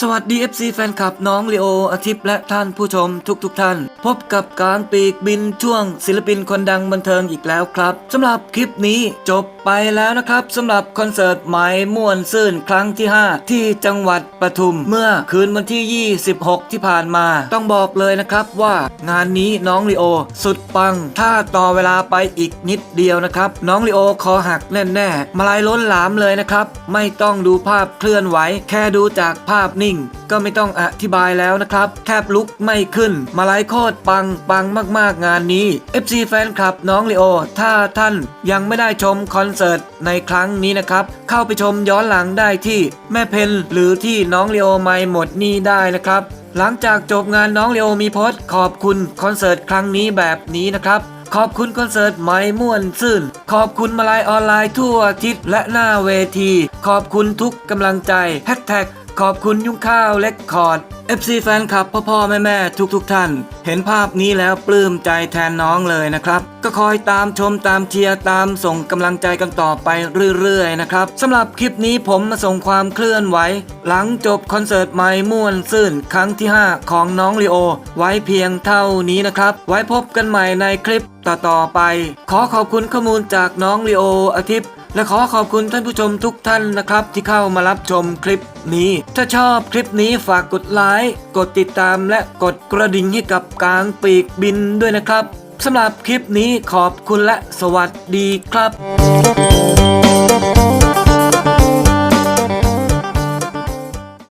สวัสดี FC แฟนคลับน้องลีโออาทิตย์และท่านผู้ชมทุกๆทท่าน พบกับการปีกบินช่วงศิลปินคนดังบันเทิงอีกแล้วครับสำหรับคลิปนี้จบไปแล้วนะครับสำหรับคอนเสิร์ตไหมม่วนซื่นครั้งที่ 5 ที่จังหวัดปทุมเมื่อคืนวันที่ 26 ที่ผ่านมา ต้องบอกเลยนะครับว่างานนี้น้องลีโอ สุดปัง ถ้าต่อเวลาไปอีกนิดเดียวนะครับน้องลีโอคอหักแน่ๆมาลายล้นหลามเลยนะครับไม่ต้องดูภาพเคลื่อนไหวแค่ดูจากภาพนิ่ง ก็ไม่ต้องอธิบายแล้วนะครับ แทบลุกไม่ขึ้น มาลายโคตรปังปังมากๆงานนี้ FC แฟนคลับน้องลีโอ ถ้าท่านยังไม่ได้ชมคอนเสิร์ตในครั้งนี้นะครับ เข้าไปชมย้อนหลังได้ที่แม่เพนหรือที่น้องลีโอไม่หมดนี่ได้นะครับหลังจากจบงานน้องเลโอมีโพสต์ขอบคุณคอนเสิร์ตครั้งนี้แบบนี้นะครับ ขอบคุณคอนเสิร์ตไหมม่วนซื่น ขอบคุณมาลายออนไลน์ทั่วอาทิศและหน้าเวที ขอบคุณทุกกำลังใจแฮชแท็ก ขอบคุณยุ่งข้าวเล็กคอร์ด FC แฟนคลับพ่อพ่อแม่แม่ทุกทุกๆท่าน เห็นภาพนี้แล้วปลื้มใจแทนน้องเลยนะครับ ก็คอยตามชมตามเชียร์ตามส่งกำลังใจกันต่อไปเรื่อยๆนะครับสำหรับคลิปนี้ผมมาส่งความเคลื่อนไหว หลังจบคอนเสิร์ตไม่ม่วนซื่นครั้งที่ 5 ของน้องลีโอ ไว้เพียงเท่านี้นะครับ ไว้พบกันใหม่ในคลิปต่อๆไป ขอขอบคุณข้อมูลจากน้องลีโออาทิตย์และขอขอบคุณท่านผู้ชมทุกท่านนะครับ ที่เข้ามารับชมคลิปนี้ ถ้าชอบคลิปนี้ฝากกดไลค์ค์กดติดตามและกดกระดิ่งให้กับกลางปีกบินด้วยนะครับสำหรับคลิปนี้ขอบคุณและสวัสดีครับ